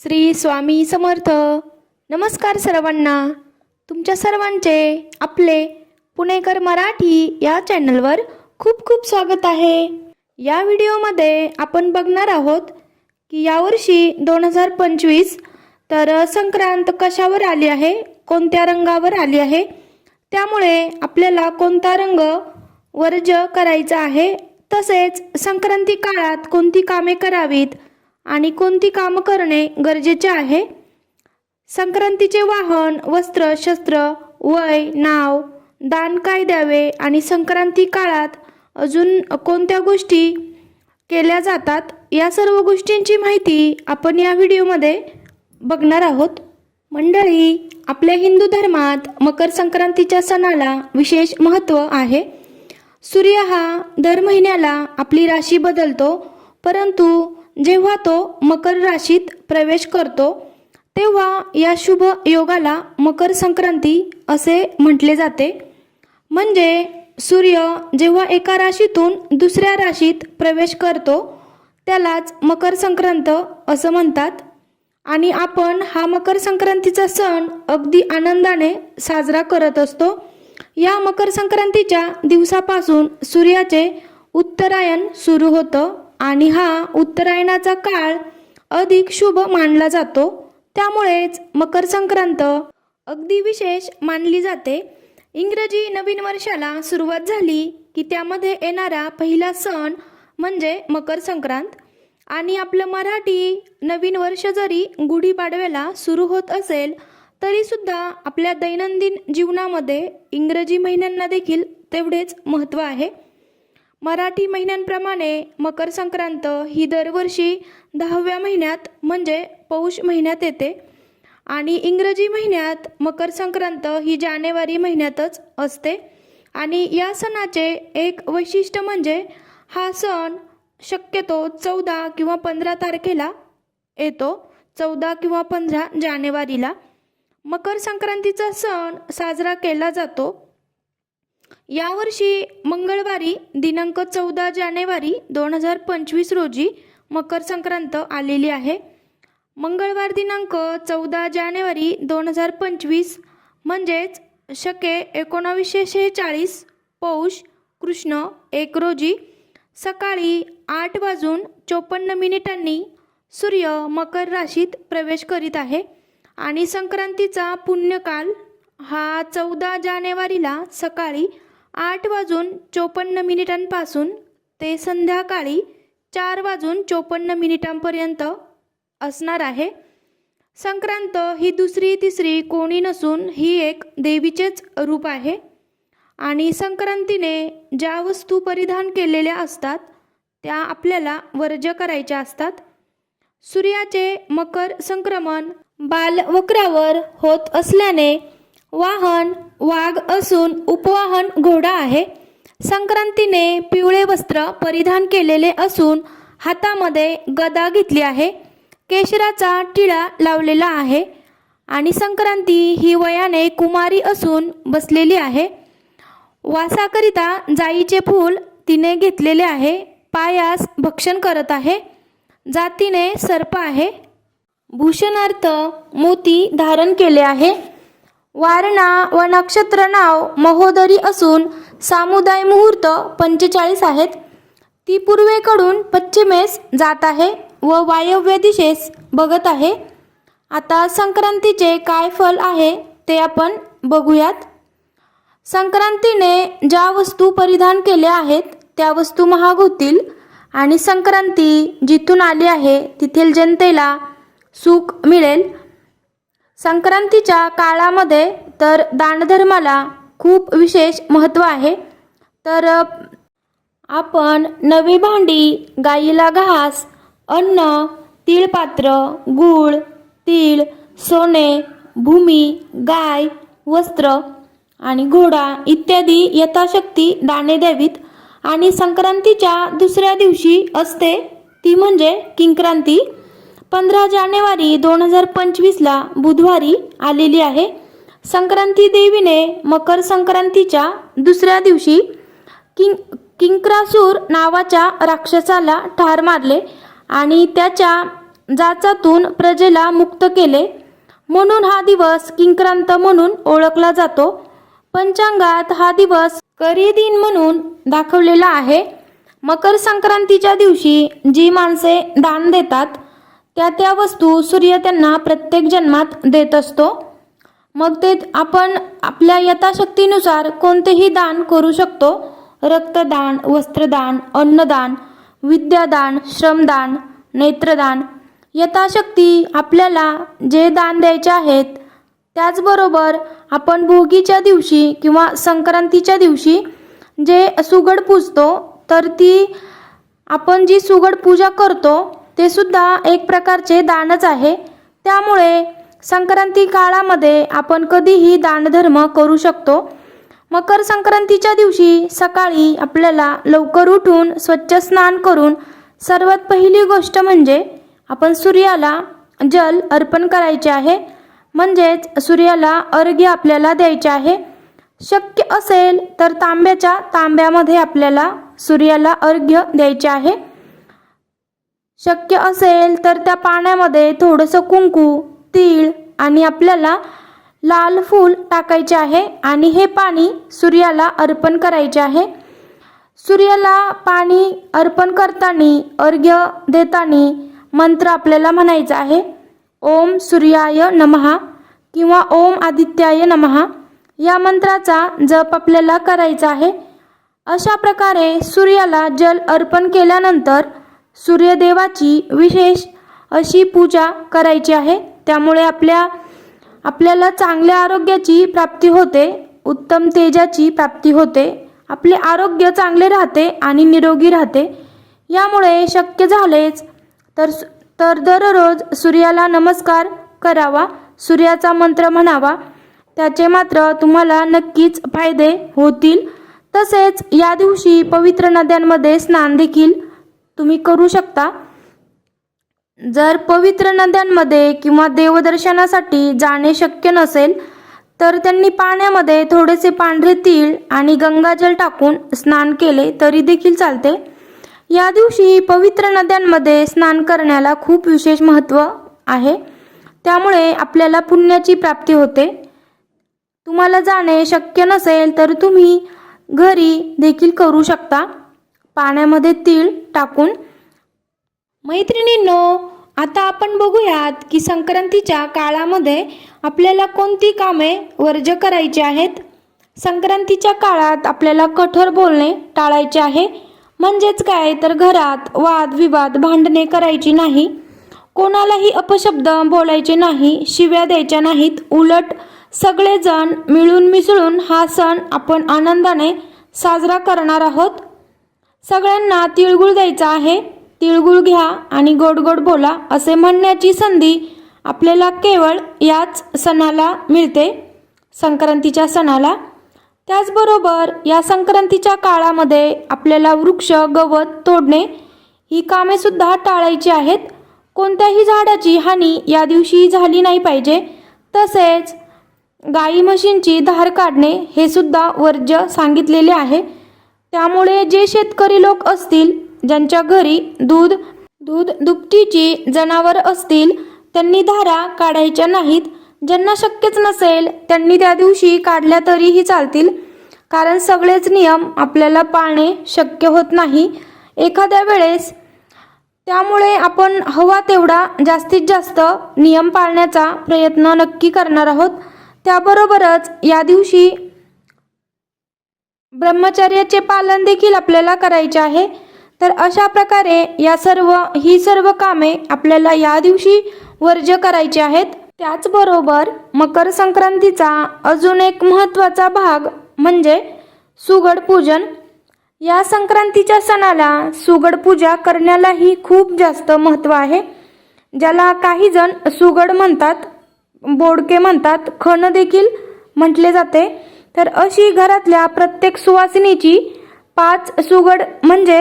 श्री स्वामी समर्थ. नमस्कार सर्वांना. तुमच्या सर्वांचे आपले पुणेकर मराठी या चॅनलवर खूप खूप स्वागत आहे. या व्हिडिओमध्ये आपण बघणार आहोत की यावर्षी दोन हजार पंचवीस तर संक्रांत कशावर आली आहे कोणत्या रंगावर आली आहे त्यामुळे आपल्याला कोणता रंग वर्ज करायचा आहे तसेच संक्रांती काळात कोणती कामे करावीत आणि कोणती कामं करणे गरजेचे आहे? संक्रांतीचे वाहन वस्त्र शस्त्र वय नाव दान काय द्यावे आणि संक्रांती काळात अजून कोणत्या गोष्टी केल्या जातात? या सर्व गोष्टींची माहिती आपण या व्हिडिओमध्ये बघणार आहोत. मंडळी आपल्या हिंदू धर्मात मकर संक्रांतीच्या सणाला विशेष महत्त्व आहे. सूर्य हा दर महिन्याला आपली राशी बदलतो परंतु जेव्हा तो मकर राशीत प्रवेश करतो तेव्हा या शुभ योगाला मकर संक्रांती असे म्हटले जाते. म्हणजे सूर्य जेव्हा एका राशीतून दुसऱ्या राशीत प्रवेश करतो त्यालाच मकर संक्रांत असं म्हणतात. आणि आपण हा मकर संक्रांतीचा सण अगदी आनंदाने साजरा करत असतो. या मकर संक्रांतीच्या दिवसापासून सूर्याचे उत्तरायण सुरू होतं. आणि हा उत्तरायणाचा काळ अधिक शुभ मानला जातो. त्यामुळेच मकर संक्रांत अगदी विशेष मानली जाते. इंग्रजी नवीन वर्षाला सुरुवात झाली की त्यामध्ये येणारा पहिला सण म्हणजे मकर संक्रांत आणि आपलं मराठी नवीन वर्ष जरी गुढीपाडव्याला सुरू होत असेल तरीसुद्धा आपल्या दैनंदिन जीवनामध्ये इंग्रजी महिन्यांना देखील तेवढेच महत्त्व आहे. मराठी महिन्यांप्रमाणे मकर संक्रांत ही दरवर्षी दहाव्या महिन्यात म्हणजे पौष महिन्यात येते. आणि इंग्रजी महिन्यात मकर संक्रांत ही जानेवारी महिन्यातच असते. आणि या सणाचे एक वैशिष्ट्य म्हणजे हा सण शक्यतो चौदा किंवा पंधरा तारखेला येतो. चौदा किंवा पंधरा जानेवारीला. मकर संक्रांतीचा सण साजरा केला जातो. यावर्षी मंगळवारी दिनांक चौदा जानेवारी दोन हजार पंचवीस रोजी मकर संक्रांत आलेली आहे. मंगळवार दिनांक चौदा जानेवारी दोन हजार पंचवीस म्हणजेच शके एकोणावीसशे शेहेचाळीस पौष कृष्ण एक रोजी सकाळी आठ वाजून चोपन्न मिनिटांनी सूर्य मकर राशीत प्रवेश करीत आहे आणि संक्रांतीचा पुण्यकाल हा चौदा जानेवारीला सकाळी आठ वाजून चोपन्न मिनिटांपासून ते संध्याकाळी चार वाजून चोपन्न मिनिटांपर्यंत असणार आहे. संक्रांत ही दुसरी तिसरी कोणी नसून ही एक देवीचेच रूप आहे. आणि संक्रांतीने ज्या वस्तू परिधान केलेल्या असतात त्या आपल्याला वर्ज करायच्या असतात. सूर्याचे मकर संक्रमण बालवक्रावर होत असल्याने वाहन वाघ असून उपवाहन घोडा आहे. संक्रांतीने पिवळे वस्त्र परिधान केलेले असून हातामध्ये गदा घेतली आहे. केशराचा टिळा लावलेला आहे आणि संक्रांती ही वयाने कुमारी असून बसलेली आहे. वासाकरिता जाईचे फूल तिने घेतलेले आहे. पायास भक्षण करत आहे. जातीने सर्प आहे. भूषणार्थ मोती धारण केले आहे. वारणा व नक्षत्र नाव महोदरी असून सामुदाय मुहूर्त पंचेचाळीस आहेत. ती पूर्वेकडून पश्चिमेस जात आहे व वायव्य दिशेस बघत आहे. आता संक्रांतीचे काय फल आहे ते आपण बघूयात. संक्रांतीने ज्या वस्तू परिधान केल्या आहेत त्या वस्तू महाग होतील आणि संक्रांती जिथून आली आहे तिथील जनतेला सुख मिळेल. संक्रांतीच्या काळामध्ये तर दानधर्माला खूप विशेष महत्त्व आहे. तर आपण नवी भांडी गाईला घास अन्न तिळपात्र गूळ तीळ सोने भूमी गाय वस्त्र आणि घोडा इत्यादी यथाशक्ती दाणे द्यावीत. आणि संक्रांतीच्या दुसऱ्या दिवशी असते ती म्हणजे किंक्रांती. पंधरा जानेवारी दोन हजार पंचवीसला बुधवारी आलेली आहे. संक्रांती देवीने मकर संक्रांतीच्या दुसऱ्या दिवशी किंग किंक्रासूर नावाच्या राक्षसाला ठार मारले आणि त्याच्या जाचातून प्रजेला मुक्त केले. म्हणून हा दिवस किंक्रांत म्हणून ओळखला जातो. पंचांगात हा दिवस करी दिन म्हणून दाखवलेला आहे. मकर संक्रांतीच्या दिवशी जी माणसे दान देतात त्या त्या वस्तू सूर्य त्यांना प्रत्येक जन्मात देत असतो. मग ते आपण आपल्या यथाशक्तीनुसार कोणतेही दान करू शकतो. रक्तदान वस्त्रदान अन्नदान विद्यादान श्रमदान नेत्रदान. यथाशक्ती आपल्याला जे दान द्यायचे आहेत त्याचबरोबर आपण भोगीच्या दिवशी किंवा संक्रांतीच्या दिवशी जे सुगड पूजतो तर ती आपण जी सुगड पूजा करतो ते सुद्धा एक प्रकारचे दानच आहे. त्यामुळे संक्रांती काळामध्ये आपण कधीही दानधर्म करू शकतो. मकर संक्रांतीच्या दिवशी सकाळी आपल्याला लवकर उठून स्वच्छ स्नान करून सर्वात पहिली गोष्ट म्हणजे आपण सूर्याला जल अर्पण करायचे आहे. म्हणजेच सूर्याला अर्घ्य आपल्याला द्यायचे आहे. शक्य असेल तर तांब्याच्या तांब्यामध्ये आपल्याला सूर्याला अर्घ्य द्यायचे आहे. शक्य असेल तर त्या पाण्यामध्ये थोडंसं कुंकू तीळ आणि आपल्याला लाल फूल टाकायचे आहे आणि हे पाणी सूर्याला अर्पण करायचे आहे. सूर्याला पाणी अर्पण करताना अर्घ्य देताना मंत्र आपल्याला म्हणायचा आहे. ओम सूर्याय नमहा किंवा ओम आदित्याय नमहा या मंत्राचा जप आपल्याला करायचा आहे. अशा प्रकारे सूर्याला जल अर्पण केल्यानंतर सूर्यदेवाची विशेष अशी पूजा करायची आहे. त्यामुळे आपल्या आपल्याला चांगल्या आरोग्याची प्राप्ती होते उत्तम तेजाची प्राप्ती होते. आपले आरोग्य चांगले राहते आणि निरोगी राहते. यामुळे शक्य झालेच तर तर दररोज सूर्याला नमस्कार करावा सूर्याचा मंत्र म्हणावा. त्याचे मात्र तुम्हाला नक्कीच फायदे होतील. तसेच या दिवशी पवित्र नद्यांमध्ये स्नान देखील तुम्ही करू शकता. जर पवित्र नद्यांमध्ये किंवा देवदर्शनासाठी जाणे शक्य नसेल तर त्यांनी पाण्यामध्ये थोडेसे पांढरे तीळ आणि गंगाजल टाकून स्नान केले तरी देखील चालते. या दिवशी पवित्र नद्यांमध्ये स्नान करण्याला खूप विशेष महत्त्व आहे. त्यामुळे आपल्याला पुण्याची प्राप्ती होते. तुम्हाला जाणे शक्य नसेल तर तुम्ही घरी देखील करू शकता. पाण्यामध्ये तीळ टाकून. मैत्रिणींनो आता आपण बघूयात की संक्रांतीच्या काळामध्ये आपल्याला कोणती कामे वर्ज करायची आहेत? संक्रांतीच्या काळात आपल्याला कठोर बोलणे टाळायचे आहे. म्हणजेच काय? तर घरात वाद विवाद भांडणे करायची नाही. कोणालाही अपशब्द बोलायचे नाही शिव्या द्यायच्या नाहीत. उलट सगळेजण मिळून मिसळून हा सण आपण आनंदाने साजरा करणार आहोत. सगळ्यांना तिळगुळ द्यायचा आहे. तिळगुळ घ्या आणि गोड गोड बोला असे म्हणण्याची संधी आपल्याला केवळ याच सणाला मिळते संक्रांतीच्या सणाला. त्याचबरोबर या संक्रांतीच्या काळामध्ये आपल्याला वृक्ष गवत तोडणे ही कामेसुद्धा टाळायची आहेत. कोणत्याही झाडाची हानी या दिवशी झाली नाही पाहिजे. तसेच गाई म्हशींची धार काढणे हे सुद्धा वर्ज्य सांगितलेले आहे. त्यामुळे जे शेतकरी लोक असतील ज्यांच्या घरी दूध दूध दुपटीची जनावर असतील त्यांनी धारा काढायच्या नाहीत. ज्यांना शक्यच नसेल त्यांनी त्या दिवशी काढल्या तरीही चालतील. कारण सगळेच नियम आपल्याला पाळणे शक्य होत नाही. एखाद्या वेळेस त्यामुळे आपण हवा तेवढा जास्तीत जास्त नियम पाळण्याचा प्रयत्न नक्की करणार आहोत. त्याबरोबरच या दिवशी ब्रह्मचर्याचे पालन देखील आपल्याला करायचे आहे. तर अशा प्रकारे या सर्व ही सर्व कामे आपल्याला या दिवशी वर्ज्य करायची आहेत. त्याचबरोबर मकर संक्रांतीचा अजून एक महत्त्वाचा भाग म्हणजे सुगड पूजन. या संक्रांतीच्या सणाला सुगड पूजा करण्यालाही खूप जास्त महत्त्व आहे. ज्याला काही जण सुगड म्हणतात बोडके म्हणतात खण देखील म्हटले जाते. तर अशी घरातल्या प्रत्येक सुवासिनीची पाच सुगड म्हणजे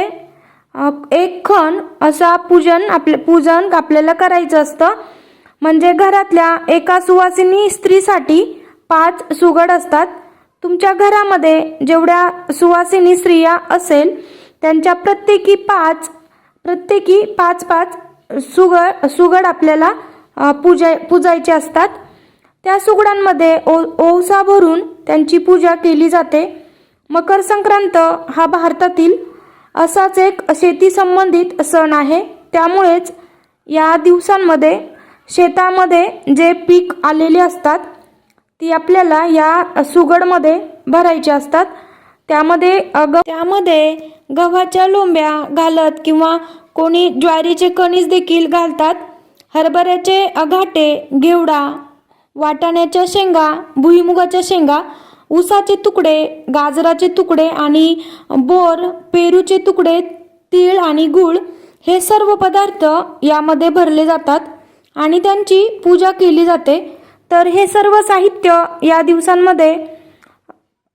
एक खण असा पूजन आपले पूजन आपल्याला करायचं असतं. म्हणजे घरातल्या एका सुवासिनी स्त्रीसाठी पाच सुगड असतात. तुमच्या घरामध्ये जेवढ्या सुवासिनी स्त्रिया असेल त्यांच्या प्रत्येकी पाच प्रत्येकी पाच पाच सुगड सुगड आपल्याला पूजाय पूजा पूजायचे असतात. त्या सुगडांमध्ये ओ ओवसा भरून त्यांची पूजा केली जाते. मकर संक्रांत हा भारतातील असाच एक शेती संबंधित सण आहे. त्यामुळेच या दिवसांमध्ये शेतामध्ये जे पीक आलेले असतात ती आपल्याला या सुगडमध्ये भरायची असतात. त्यामध्ये अग ग त्यामध्ये गव्हाच्या लोंब्या घालत किंवा कोणी ज्वारीचे कणीस देखील घालतात. हरभऱ्याचे अघाटे घेवडा वाटाण्याच्या शेंगा भुईमुगाच्या शेंगा ऊसाचे तुकडे गाजराचे तुकडे आणि बोर पेरूचे तुकडे तीळ आणि गूळ हे सर्व पदार्थ यामध्ये भरले जातात आणि त्यांची पूजा केली जाते. तर हे सर्व साहित्य या दिवसांमध्ये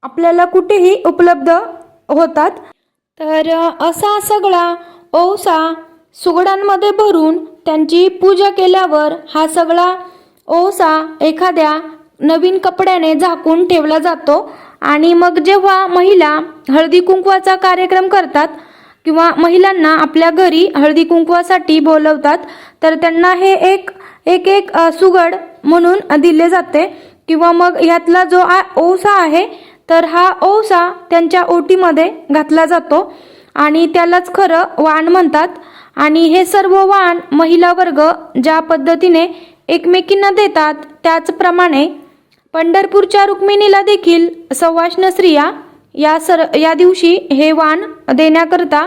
आपल्याला कुठेही उपलब्ध होतात. तर असा सगळा ओवसा सुगडांमध्ये भरून त्यांची पूजा केल्यावर हा सगळा ओसा एखाद्या नवीन कपड्याने झाकून ठेवला जातो आणि मग जेव्हा महिला हळदी कुंकवाचा कार्यक्रम करतात किंवा महिलांना आपल्या घरी हळदी कुंकवासाठी बोलवतात तर त्यांना हे एक एक एक सुगड म्हणून दिले जाते. किंवा मग ह्यातला जो आ ओसा आहे तर हा ओसा त्यांच्या ओटीमध्ये घातला जातो आणि त्यालाच खरं वाण म्हणतात. आणि हे सर्व वाण महिला वर्ग ज्या पद्धतीने एकमेकींना देतात. त्याचप्रमाणे पंढरपूरच्या रुक्मिणीला देखील सवाष्ण स्त्रिया या सर या दिवशी हे वाण देण्याकरता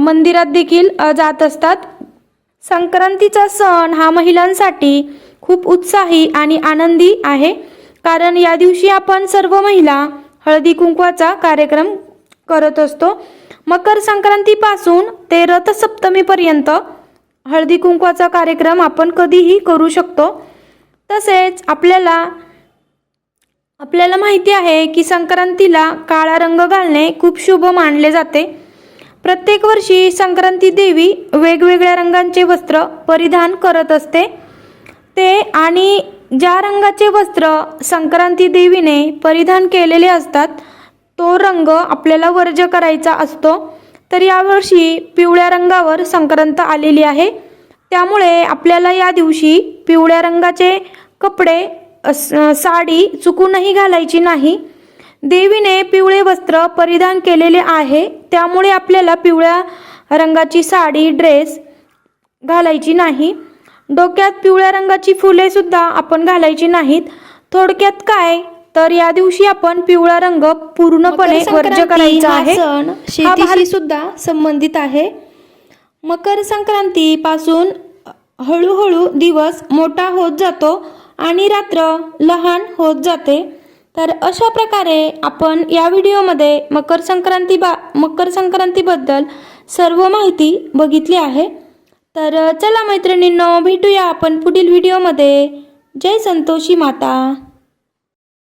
मंदिरात देखील जात असतात. संक्रांतीचा सण हा महिलांसाठी खूप उत्साही आणि आनंदी आहे. कारण या दिवशी आपण सर्व महिला हळदी कुंकवाचा कार्यक्रम करत असतो. मकर संक्रांतीपासून ते रथसप्तमीपर्यंत हळदी कुंकवाचा कार्यक्रम आपण कधीही करू शकतो. तसेच आपल्याला आपल्याला माहिती आहे की संक्रांतीला काळा रंग घालणे खूप शुभ मानले जाते. प्रत्येक वर्षी संक्रांती देवी वेगवेगळ्या रंगांचे वस्त्र परिधान करत असते. ते आणि ज्या रंगाचे वस्त्र संक्रांती देवीने परिधान केलेले असतात तो रंग आपल्याला वर्ज करायचा असतो. तर यावर्षी पिवळ्या रंगावर संक्रांत आलेली आहे. त्यामुळे आपल्याला या दिवशी पिवळ्या रंगाचे कपडे साडी चुकूनही घालायची नाही. देवीने पिवळे वस्त्र परिधान केलेले आहे. त्यामुळे आपल्याला पिवळ्या रंगाची साडी ड्रेस घालायची नाही. डोक्यात पिवळ्या रंगाची फुले सुद्धा आपण घालायची नाहीत. थोडक्यात काय तर या दिवशी आपण पिवळा रंग पूर्णपणे वर्ज करायचा आहे. सण शेतीशी सुद्धा संबंधित आहे. मकर संक्रांती पासून हळूहळू दिवस मोठा होत जातो आणि रात्र लहान होत जाते. तर अशा प्रकारे आपण या व्हिडिओमध्ये मकर संक्रांती बा मकर संक्रांतीबद्दल सर्व माहिती बघितली आहे. तर चला मैत्रिणींनो भेटूया आपण पुढील व्हिडिओमध्ये. जय संतोषी माता.